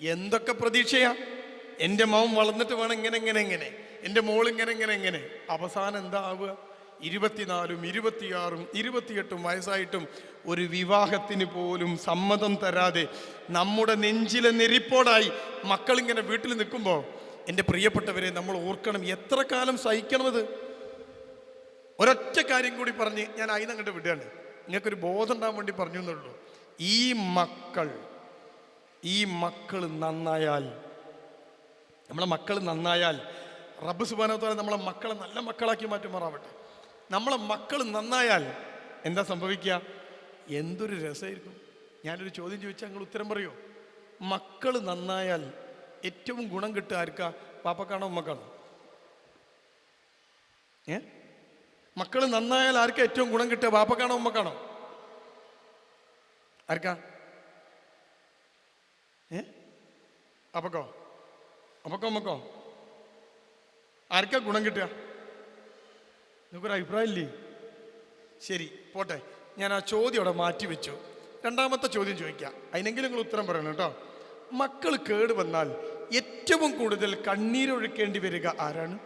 എന്തൊക്കെ പ്രതീക്ഷയാ? എന്റെ മോൻ വളർന്നിട്ട് വേണം ഇങ്ങനെ ഇങ്ങനെ ഇങ്ങനെ. എന്റെ മോൾ ഇങ്ങനെ ഇങ്ങനെ ഇങ്ങനെ. അവസാനം എന്താ ആവുക? ഇരുപത്തിനാലും ഇരുപത്തിയാറും ഇരുപത്തിയെട്ടും വയസ്സായിട്ടും ഒരു വിവാഹത്തിന് പോലും സമ്മതം തരാതെ നമ്മുടെ നെഞ്ചിലെ നെരിപ്പോടായി മക്കളിങ്ങനെ വീട്ടിൽ നിൽക്കുമ്പോൾ എന്റെ പ്രിയപ്പെട്ടവരെ നമ്മൾ ഓർക്കണം എത്ര കാലം സഹിക്കണമത്? ഒരൊറ്റ കാര്യം കൂടി പറഞ്ഞ് ഞാൻ അതിനങ്ങോട്ട് വിടുകയാണ്. നിങ്ങൾക്കൊരു ബോധം ഉണ്ടാകാൻ വേണ്ടി പറഞ്ഞു എന്നുള്ളൂ ഈ മക്കൾ ഈ മക്കൾ നന്നായാൽ നമ്മളെ മക്കൾ നന്നായാൽ റബ്ബ് സുബാനത്തോടെ നമ്മളെ മക്കളെ നല്ല മക്കളാക്കി മാറ്റുമാറാവട്ടെ. നമ്മളെ മക്കൾ നന്നായാൽ എന്താ സംഭവിക്കുക? എന്തൊരു രസമായിരിക്കും. ഞാനൊരു ചോദ്യം ചോദിച്ചാൽ നിങ്ങൾ ഉത്തരം പറയുമോ മക്കൾ നന്നായാൽ ഏറ്റവും ഗുണം കിട്ടുക ആർക്കാ? പാപ്പക്കാണോ ഉമ്മക്കാണോ? ഏ? മക്കൾ നന്നായാൽ ആർക്കാ ഏറ്റവും ഗുണം കിട്ടുക? പാപ്പക്കാണോ ഉമ്മക്കാണോ? ആർക്കാ? ഏ? അപ്പക്കോ? അപ്പക്കോ അമ്മക്കോ? ആർക്കാ ഗുണം കിട്ടുക? നിങ്ങൾക്കൊരു അഭിപ്രായം ഇല്ലേ? ശരി പോട്ടെ. ഞാൻ ആ ചോദ്യം അവിടെ മാറ്റി വെച്ചു. രണ്ടാമത്തെ ചോദ്യം ചോദിക്കാം. അതിനെങ്കിലും നിങ്ങൾ ഉത്തരം പറയണം കേട്ടോ. മക്കൾ കേട് വന്നാൽ ഏറ്റവും കൂടുതൽ കണ്ണീരൊഴുക്കേണ്ടി വരിക ആരാണ്?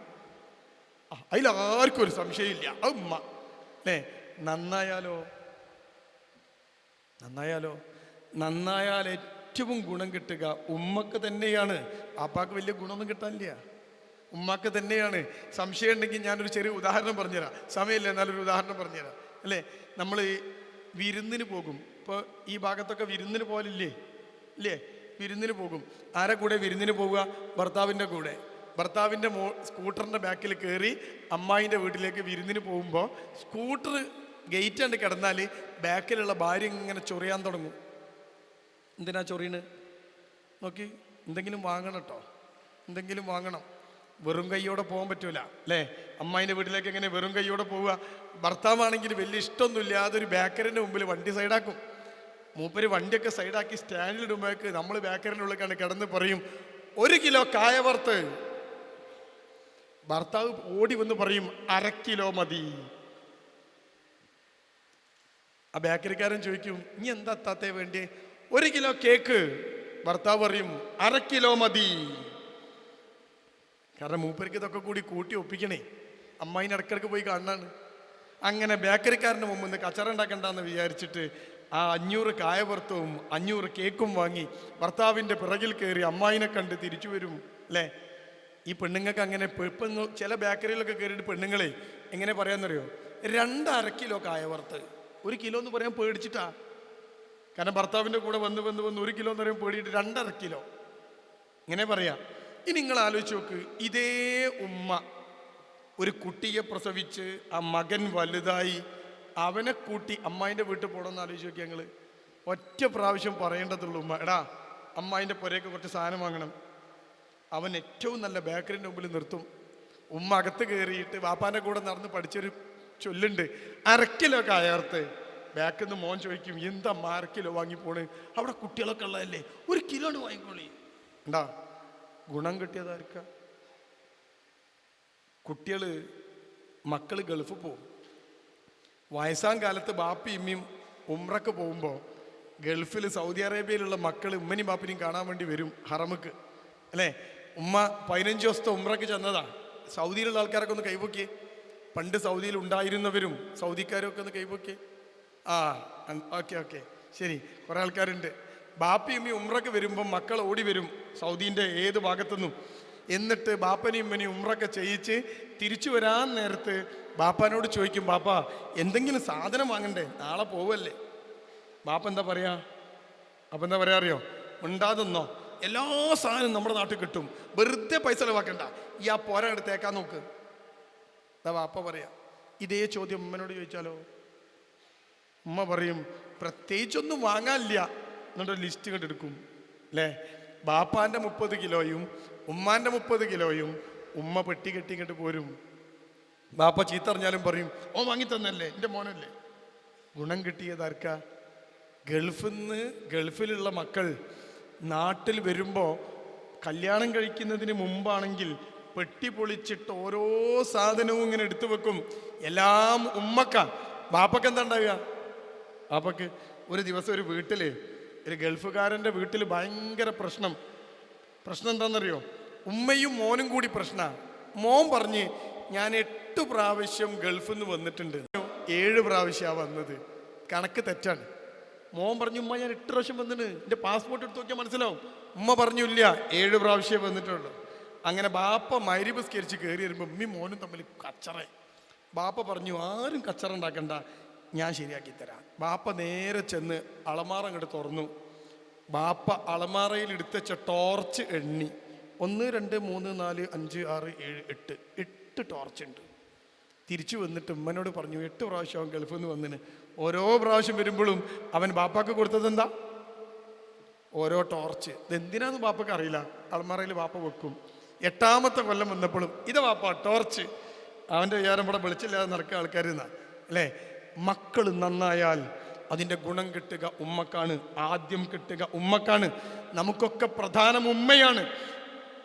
അതിലാർക്കും ഒരു സംശയമില്ല അമ്മ അല്ലേ? നന്നായാലോ? നന്നായാലോ? നന്നായാൽ ഏറ്റവും ഗുണം കിട്ടുക ഉമ്മക്ക് തന്നെയാണ്. അപ്പാക്ക് വലിയ ഗുണമൊന്നും കിട്ടാനില്ല. ഉമ്മാക്ക് തന്നെയാണ്. സംശയം ഉണ്ടെങ്കിൽ ഞാനൊരു ചെറിയ ഉദാഹരണം പറഞ്ഞുതരാം. സമയമില്ല എന്നാലൊരു ഉദാഹരണം പറഞ്ഞുതരാം. അല്ലേ? നമ്മൾ വിരുന്നിന് പോകും. ഇപ്പോൾ ഈ ഭാഗത്തൊക്കെ വിരുന്നിന് പോലില്ലേ ഇല്ലേ? വിരുന്നിന് പോകും. ആരെ കൂടെ വിരുന്നിന് പോവുക? ഭർത്താവിന്റെ കൂടെ. ഭർത്താവിന്റെ മോ സ്കൂട്ടറിന്റെ ബാക്കിൽ കയറി അമ്മായിന്റെ വീട്ടിലേക്ക് വിരുന്നിന് പോകുമ്പോൾ സ്കൂട്ടർ ഗേറ്റ് കണ്ട് കിടന്നാൽ ബാക്കിലുള്ള ഭാര്യ ഇങ്ങനെ ചൊറിയാൻ തുടങ്ങും. എന്തിനാ ചൊറീണ് നോക്കി എന്തെങ്കിലും വാങ്ങണം കേട്ടോ എന്തെങ്കിലും വാങ്ങണം. വെറും കൈയോടെ പോകാൻ പറ്റൂല അല്ലേ? അമ്മായിന്റെ വീട്ടിലേക്ക് എങ്ങനെ വെറും കൈയോടെ പോവുക? ഭർത്താവാണെങ്കിൽ വലിയ ഇഷ്ടമൊന്നുമില്ലാതെ ഒരു ബേക്കറിന്റെ മുമ്പിൽ വണ്ടി സൈഡാക്കും. മൂപ്പര് വണ്ടിയൊക്കെ സൈഡാക്കി സ്റ്റാൻഡിൽ ഇടുമ്പോഴേക്ക് നമ്മൾ ബേക്കറിന്റെ ഉള്ളിലേക്കാണ് കിടന്ന് പറയും ഒരു കിലോ കായ വറുത്ത്. ഭർത്താവ് ഓടി വന്ന് പറയും അര കിലോ മതി. ആ ബേക്കറിക്കാരൻ ചോദിക്കും ഇനി എന്താ അത്താത്തേ വേണ്ടി ഒരു കിലോ കേക്ക് ഭർത്താവ് പറയും അര കിലോ മതി. കാരണം മൂപ്പർക്ക് ഇതൊക്കെ കൂടി കൂട്ടി ഒപ്പിക്കണേ. അമ്മായിന് ഇടക്കിടക്ക് പോയി കാണാണ് അങ്ങനെ ബേക്കറിക്കാരന്റെ മുമ്പ് നിന്ന് കച്ചറ ഉണ്ടാക്കണ്ടെന്ന് വിചാരിച്ചിട്ട് ആ അഞ്ഞൂറ് കായപുറത്തവും അഞ്ഞൂറ് കേക്കും വാങ്ങി ഭർത്താവിന്റെ പിറകിൽ കയറി അമ്മായിനെ കണ്ട് തിരിച്ചു വരും അല്ലേ? ഈ പെണ്ണുങ്ങൾക്ക് അങ്ങനെ പെ- ചില ബേക്കറിയിലൊക്കെ കയറിയിട്ട് പെണ്ണുങ്ങളെ എങ്ങനെ പറയാമെന്നറിയോ രണ്ടര കിലോ കായവറുത്ത് ഒരു കിലോ എന്ന് പറയാൻ പേടിച്ചിട്ടാ. കാരണം ഭർത്താവിന്റെ കൂടെ വന്ന് വന്ന് വന്ന് ഒരു കിലോ എന്ന് പറയുമ്പോൾ പേടിയിട്ട് രണ്ടര കിലോ. ഇങ്ങനെ പറയാം. ഇനി നിങ്ങൾ ആലോചിച്ച് നോക്ക് ഇതേ ഉമ്മ ഒരു കുട്ടിയെ പ്രസവിച്ച് ആ മകൻ വലുതായി അവനെ കൂട്ടി അമ്മായിന്റെ വീട്ടിൽ പോകണമെന്ന് ആലോചിച്ച് നോക്കി ഞങ്ങൾ ഒറ്റ പ്രാവശ്യം പറയേണ്ടതുള്ളൂ ഉമ്മ എടാ അമ്മായിന്റെ പുരയൊക്കെ കുറച്ച് സാധനം വാങ്ങണം. അവൻ ഏറ്റവും നല്ല ബേക്കറിന്റെ മുമ്പിൽ നിർത്തും. ഉമ്മ അകത്ത് കയറിയിട്ട് വാപ്പാന്റെ കൂടെ നടന്ന് പഠിച്ചൊരു ചൊല്ലുണ്ട് അരക്കിലൊക്കെ കായർത്ത് ബാക്കിൽ നിന്ന് മോൻ ചോദിക്കും എന്താ മാർക്കിലോ കിലോ വാങ്ങി പോണേ? അവിടെ കുട്ടികളൊക്കെ ഉള്ളതല്ലേ? ഒരു കിലോന് വാങ്ങിക്കോളി. ഉണ്ടാ ഗുണം കിട്ടിയതായിരിക്ക കുട്ടികൾ മക്കൾ ഗൾഫ് പോവും. വയസ്സാം കാലത്ത് ബാപ്പി ഇമ്മയും ഉമ്രക്ക് പോകുമ്പോൾ ഗൾഫിൽ സൗദി അറേബ്യയിലുള്ള മക്കൾ ഉമ്മനും ബാപ്പിനെയും കാണാൻ വേണ്ടി വരും ഹറമുക്ക്. അല്ലേ? ഉമ്മ പതിനഞ്ച് ദിവസത്തെ ഉമ്രക്ക് ചെന്നതാ. സൗദിയിലുള്ള ആൾക്കാരൊക്കെ ഒന്ന് കൈപൊക്കിയേ പണ്ട് സൗദിയിൽ ഉണ്ടായിരുന്നവരും സൗദിക്കാരും ഒക്കെ ഒന്ന് കൈപൊക്കിയേ ആ ഓക്കെ ഓക്കെ. ശരി കുറേ ആൾക്കാരുണ്ട്. ബാപ്പിയും ഈ ഉമ്രക്ക് വരുമ്പം മക്കൾ ഓടി വരും സൗദീന്റെ ഏത് ഭാഗത്തുനിന്നും. എന്നിട്ട് ബാപ്പനെയും ഉമ്മനെയും ഉമ്രൊക്കെ ചെയ്യിച്ച് തിരിച്ചു വരാൻ നേരത്ത് ബാപ്പാനോട് ചോദിക്കും ബാപ്പ എന്തെങ്കിലും സാധനം വാങ്ങണ്ടേ? നാളെ പോവല്ലേ? ബാപ്പ എന്താ പറയാ? അപ്പം എന്താ പറയാ അറിയോ? ഉണ്ടാതെന്നോ? എല്ലാ സാധനവും നമ്മുടെ നാട്ടിൽ കിട്ടും. വെറുതെ പൈസ ചിലവാക്കണ്ട. ഈ ആ പോരാ എടുത്തേക്കാൻ നോക്ക്. എന്താ ബാപ്പ പറയാ. ഇതേ ചോദ്യം ഉമ്മനോട് ചോദിച്ചാലോ? ഉമ്മ പറയും പ്രത്യേകിച്ചൊന്നും വാങ്ങാനില്ല. എന്നിട്ട് ലിസ്റ്റ് കണ്ടെടുക്കും അല്ലേ ബാപ്പാന്റെ മുപ്പത് കിലോയും ഉമ്മാന്റെ മുപ്പത് കിലോയും ഉമ്മ പെട്ടി കെട്ടി ഇങ്ങോട്ട് പോരും. ബാപ്പ ചീത്തറിഞ്ഞാലും പറയും ഓ വാങ്ങി തന്നല്ലേ എന്റെ മോനല്ലേ. ഗുണം കിട്ടിയതാർക്കാ ഗൾഫിൽ നിന്ന് ഗൾഫിലുള്ള മക്കൾ നാട്ടിൽ വരുമ്പോൾ കല്യാണം കഴിക്കുന്നതിന് മുമ്പാണെങ്കിൽ പെട്ടി പൊളിച്ചിട്ട് ഓരോ സാധനവും ഇങ്ങനെ എടുത്തു വെക്കും. എല്ലാം ഉമ്മക്ക. ബാപ്പക്ക് എന്താ ഉണ്ടാവുക? ബാപ്പക്ക് ഒരു ദിവസം ഒരു വീട്ടിൽ ഒരു ഗൾഫുകാരന്റെ വീട്ടിൽ ഭയങ്കര പ്രശ്നം. പ്രശ്നം എന്താണെന്നറിയോ ഉമ്മയും മോനും കൂടി പ്രശ്നമാണ് മോൻ പറഞ്ഞ് ഞാൻ എട്ട് പ്രാവശ്യം ഗൾഫിൽ നിന്ന് വന്നിട്ടുണ്ട്. ഏഴ് പ്രാവശ്യമാണ് വന്നത്. കണക്ക് തെറ്റാണ്. മോൻ പറഞ്ഞു ഉമ്മ ഞാൻ എട്ട് പ്രാവശ്യം വന്നിട്ട് എന്റെ പാസ്പോർട്ട് എടുത്ത് നോക്കിയാൽ മനസ്സിലാവും. ഉമ്മ പറഞ്ഞു ഇല്ല ഏഴ് പ്രാവശ്യം വന്നിട്ടുള്ളൂ. അങ്ങനെ ബാപ്പ മൈരിപസ്കരിച്ച് കയറി വരുമ്പോൾ ഉമ്മയും മോനും തമ്മിൽ കച്ചറ. ബാപ്പ പറഞ്ഞു ആരും കച്ചറ ഉണ്ടാക്കണ്ട. ഞാൻ ശരിയാക്കി തരാം. ബാപ്പ നേരെ ചെന്ന് അളമാറ അങ്ങോട്ട് തുറന്നു. ബാപ്പ അളമാറയിൽ എടുത്തുവെച്ച ടോർച്ച് എണ്ണി. ഒന്ന് രണ്ട് മൂന്ന് നാല് അഞ്ച് ആറ് ഏഴ് എട്ട്. എട്ട് ടോർച്ച് ഉണ്ട്. തിരിച്ചു വന്നിട്ട് ഉമ്മനോട് പറഞ്ഞു എട്ട് പ്രാവശ്യം അവൻ ഗൾഫിൽ നിന്ന് വന്നിന്. ഓരോ പ്രാവശ്യം വരുമ്പോഴും അവൻ ബാപ്പാക്ക് കൊടുത്തത് എന്താ? ഓരോ ടോർച്ച് ഇതെന്തിനാന്ന് ബാപ്പക്ക് അറിയില്ല. അളമാറയിൽ ബാപ്പ വെക്കും. എട്ടാമത്തെ കൊല്ലം വന്നപ്പോഴും ഇത് ബാപ്പ ടോർച്ച് അവന്റെ വിചാരം ഇവിടെ വെളിച്ചില്ലാതെ നടക്കുക ആൾക്കാർ എന്നാ അല്ലേ? മക്കൾ നന്നായാൽ അതിന്റെ ഗുണം കിട്ടുക ഉമ്മക്കാണ് ആദ്യം കിട്ടുക ഉമ്മക്കാണ്. നമുക്കൊക്കെ പ്രധാനം ഉമ്മയാണ്.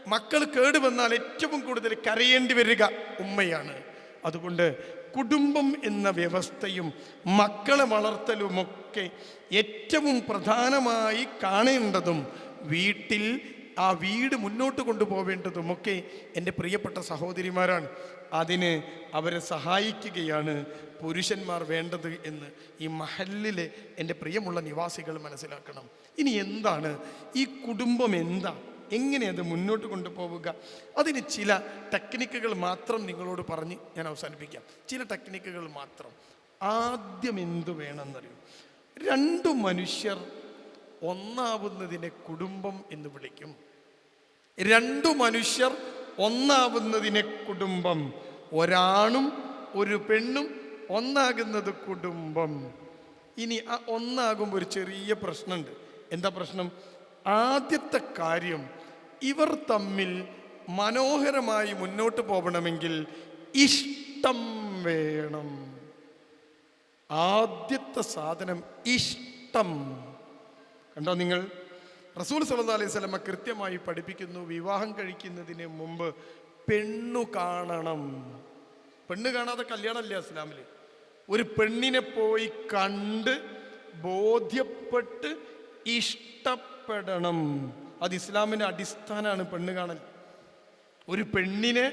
മക്കൾ കേട് വന്നാൽ ഏറ്റവും കൂടുതൽ കരയേണ്ടി വരിക ഉമ്മയാണ്. അതുകൊണ്ട് കുടുംബം എന്ന വ്യവസ്ഥയും മക്കളെ വളർത്തലുമൊക്കെ ഏറ്റവും പ്രധാനമായി കാണേണ്ടതും വീട്ടിൽ ആ വീട് മുന്നോട്ട് കൊണ്ടുപോവേണ്ടതുമൊക്കെ എന്റെ പ്രിയപ്പെട്ട സഹോദരിമാരാണ്. അതിന് അവരെ സഹായിക്കുകയാണ് പുരുഷന്മാർ വേണ്ടത് എന്ന് ഈ മഹലിലെ എന്റെ പ്രിയമുള്ള നിവാസികൾ മനസ്സിലാക്കണം. ഇനി എന്താണ്? ഈ കുടുംബം എന്താ? എങ്ങനെ അത് മുന്നോട്ട് കൊണ്ടുപോവുക? അതിന് ചില ടെക്നിക്കുകൾ മാത്രം നിങ്ങളോട് പറഞ്ഞ് ഞാൻ അവസാനിപ്പിക്കാം. ചില ടെക്നിക്കുകൾ മാത്രം. ആദ്യം എന്തു വേണമെന്നറിയും? രണ്ടു മനുഷ്യർ ഒന്നാവുന്നതിനെ കുടുംബം എന്ന് വിളിക്കും. രണ്ടു മനുഷ്യർ ഒന്നാവുന്നതിനെ കുടുംബം. ഒരാണും ഒരു പെണ്ണും ഒന്നാകുന്നത് കുടുംബം. ഇനി ആ ഒന്നാകുമ്പോൾ ഒരു ചെറിയ പ്രശ്നമുണ്ട് എന്താ പ്രശ്നം? ആദ്യത്തെ കാര്യം ഇവർ തമ്മിൽ മനോഹരമായി മുന്നോട്ട് പോകണമെങ്കിൽ ഇഷ്ടം വേണം. ആദ്യത്തെ സാധനം ഇഷ്ടം. കണ്ടോ നിങ്ങൾ? റസൂൽ സല്ലാ അലൈഹി സ്വലമ കൃത്യമായി പഠിപ്പിക്കുന്നു വിവാഹം കഴിക്കുന്നതിന് മുമ്പ് പെണ്ണു കാണണം. പെണ്ണ് കാണാതെ കല്യാണമല്ല ഇസ്ലാമിൽ ഒരു പെണ്ണിനെ പോയി കണ്ട് ബോധ്യപ്പെട്ട് ഇഷ്ടപ്പെടണം. അത് ഇസ്ലാമിന്റെ അടിസ്ഥാനമാണ് പെണ്ണ് കാണൽ. ഒരു പെണ്ണിനെ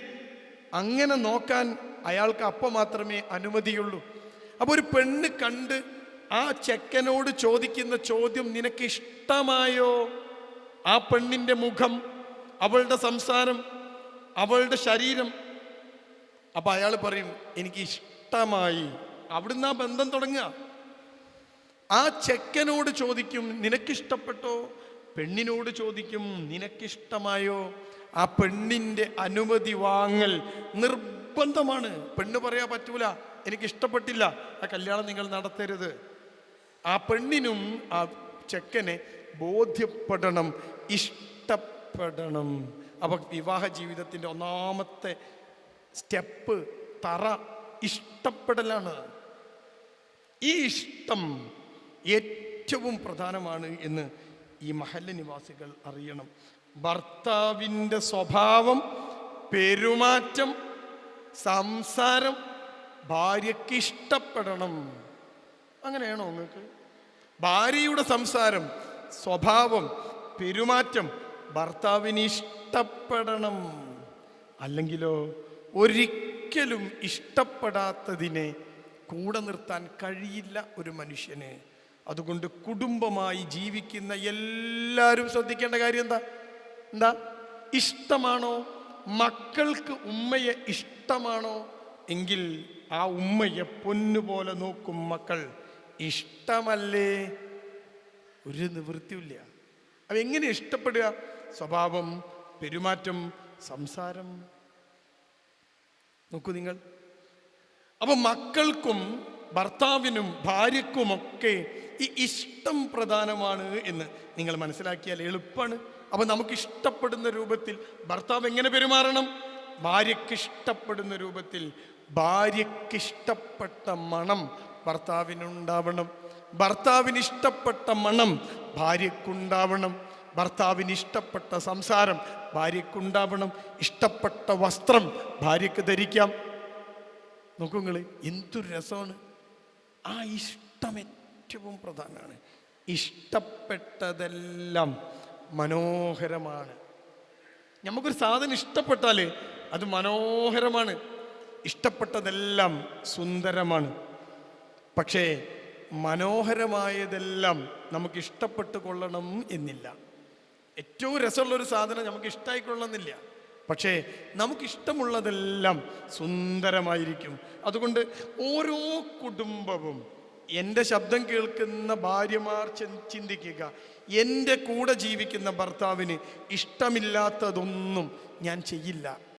അങ്ങനെ നോക്കാൻ അയാൾക്ക് അപ്പം മാത്രമേ അനുമതിയുള്ളൂ. അപ്പോൾ ഒരു പെണ്ണ് കണ്ട് ആ ചെക്കനോട് ചോദിക്കുന്ന ചോദ്യം നിനക്ക് ഇഷ്ടമായോ ആ പെണ്ണിന്റെ മുഖം അവളുടെ സംസാരം അവളുടെ ശരീരം. അപ്പൊ അയാൾ പറയും എനിക്ക് ഇഷ്ടമായി അവിടുന്ന് ആ ബന്ധം തുടങ്ങുക. ആ ചെക്കനോട് ചോദിക്കും നിനക്കിഷ്ടപ്പെട്ടോ? പെണ്ണിനോട് ചോദിക്കും നിനക്കിഷ്ടമായോ? ആ പെണ്ണിന്റെ അനുമതി വാങ്ങൽ നിർബന്ധമാണ്. പെണ്ണ് പറയാൻ പറ്റൂല. എനിക്കിഷ്ടപ്പെട്ടില്ല. ആ കല്യാണം നിങ്ങൾ നടത്തരുത്. ആ പെണ്ണിനും ആ ചെക്കനെ ബോധ്യപ്പെടണം ഇഷ്ടപ്പെടണം. അപ്പം വിവാഹ ജീവിതത്തിന്റെ ഒന്നാമത്തെ സ്റ്റെപ്പ് തറ ഇഷ്ടപ്പെടലാണ്. ഈ ഇഷ്ടം ഏറ്റവും പ്രധാനമാണ് എന്ന് ഈ മഹല്ല നിവാസികൾ അറിയണം. ഭർത്താവിന്റെ സ്വഭാവം പെരുമാറ്റം സംസാരം ഭാര്യയ്ക്ക് ഇഷ്ടപ്പെടണം. അങ്ങനെയാണോ നിങ്ങൾക്ക്? ഭാര്യയുടെ സംസാരം സ്വഭാവം പെരുമാറ്റം ഭർത്താവിന് ഇഷ്ടപ്പെടണം. അല്ലെങ്കിലോ ഒരിക്കലും ഇഷ്ടപ്പെടാത്തതിനെ കൂടെ നിർത്താൻ കഴിയില്ല ഒരു മനുഷ്യന്. അതുകൊണ്ട് കുടുംബമായി ജീവിക്കുന്ന എല്ലാവരും ശ്രദ്ധിക്കേണ്ട കാര്യം എന്താ? എന്താ? ഇഷ്ടമാണോ? മക്കൾക്ക് ഉമ്മയെ ഇഷ്ടമാണോ? എങ്കിൽ ആ ഉമ്മയെ പൊന്നുപോലെ നോക്കും മക്കൾ. ഇഷ്ടമല്ലേ? ഒരു നിവൃത്തിയില്ല അവ എങ്ങനെ ഇഷ്ടപ്പെടുക? സ്വഭാവം പെരുമാറ്റം സംസാരം. നോക്കൂ നിങ്ങൾ. അപ്പൊ മക്കൾക്കും ഭർത്താവിനും ഭാര്യക്കുമൊക്കെ ഈ ഇഷ്ടം പ്രധാനമാണ് എന്ന് നിങ്ങൾ മനസ്സിലാക്കിയാൽ എളുപ്പമാണ് അപ്പൊ നമുക്ക് ഇഷ്ടപ്പെടുന്ന രൂപത്തിൽ ഭർത്താവ് എങ്ങനെ പെരുമാറണം? ഭാര്യക്ക് ഇഷ്ടപ്പെടുന്ന രൂപത്തിൽ ഭാര്യക്കിഷ്ടപ്പെട്ട മണം ഭർത്താവിനുണ്ടാവണം. ഭർത്താവിന് ഇഷ്ടപ്പെട്ട മണം ഭാര്യക്കുണ്ടാവണം ഭർത്താവിന് ഇഷ്ടപ്പെട്ട സംസാരം ഭാര്യക്കുണ്ടാവണം ഇഷ്ടപ്പെട്ട വസ്ത്രം ഭാര്യക്ക് ധരിക്കാം. നോക്കൂ നിങ്ങൾ എന്തൊരു രസമാണ്. ആ ഇഷ്ടം ഏറ്റവും പ്രധാനമാണ്. ഇഷ്ടപ്പെട്ടതെല്ലാം മനോഹരമാണ്. നമുക്കൊരു സാധനം ഇഷ്ടപ്പെട്ടാൽ അത് മനോഹരമാണ്. ഇഷ്ടപ്പെട്ടതെല്ലാം സുന്ദരമാണ്. പക്ഷേ മനോഹരമായതെല്ലാം നമുക്ക് ഇഷ്ടപ്പെട്ട് കൊള്ളണം എന്നില്ല. ഏറ്റവും രസമുള്ളൊരു സാധനം നമുക്ക് ഇഷ്ടമായിക്കൊള്ളണമെന്നില്ല പക്ഷേ നമുക്കിഷ്ടമുള്ളതെല്ലാം സുന്ദരമായിരിക്കും. അതുകൊണ്ട് ഓരോ കുടുംബവും എന്റെ ശബ്ദം കേൾക്കുന്ന ഭാര്യമാർ ചിന്തിക്കുക. എന്റെ കൂടെ ജീവിക്കുന്ന ഭർത്താവിന് ഇഷ്ടമില്ലാത്തതൊന്നും ഞാൻ ചെയ്യില്ല.